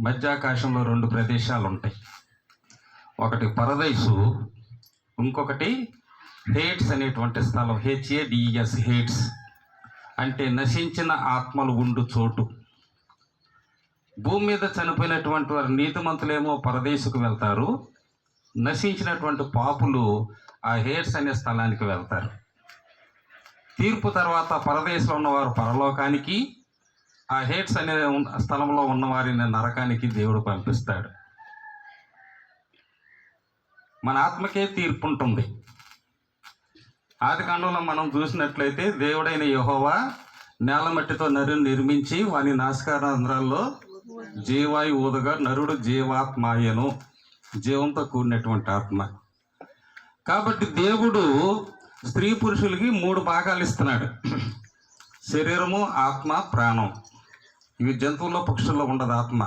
మధ్యాకాశంలో రెండు ప్రదేశాలు ఉంటాయి ఒకటి పరదైసు ఇంకొకటి హేట్స్ అనేటువంటి స్థలం హెచ్ఏడిఎస్ హేట్స్. అంటే నశించిన ఆత్మలు ఉండు చోటు. భూమి మీద చనిపోయినటువంటి వారు నీతిమంతులేమో పరదేశకు వెళ్తారు. నశించినటువంటి పాపులు ఆ హేట్స్ అనే స్థలానికి వెళ్తారు. తీర్పు తర్వాత పరదేశంలో ఉన్నవారు పరలోకానికి ఆ హేట్స్ అనే ఉన్న- స్థలంలో ఉన్న వారిని నరకానికి దేవుడు పంపిస్తాడు. మన ఆత్మకే తీర్పు ఉంటుంది ఆది కాండంలో మనం చూసినట్లయితే దేవుడైన యహోవా నేల మట్టితో నరుని నిర్మించి వాని నాశకారంధ్రాల్లో జీవాయు ఊదగా నరుడు జీవాత్మాయను జీవంతో కూడినటువంటి ఆత్మ. కాబట్టి దేవుడు స్త్రీ పురుషులకి మూడు భాగాలు ఇస్తున్నాడు. శరీరము ఆత్మ ప్రాణం. ఇవి జంతువుల్లో పక్షుల్లో ఉండదు ఆత్మ.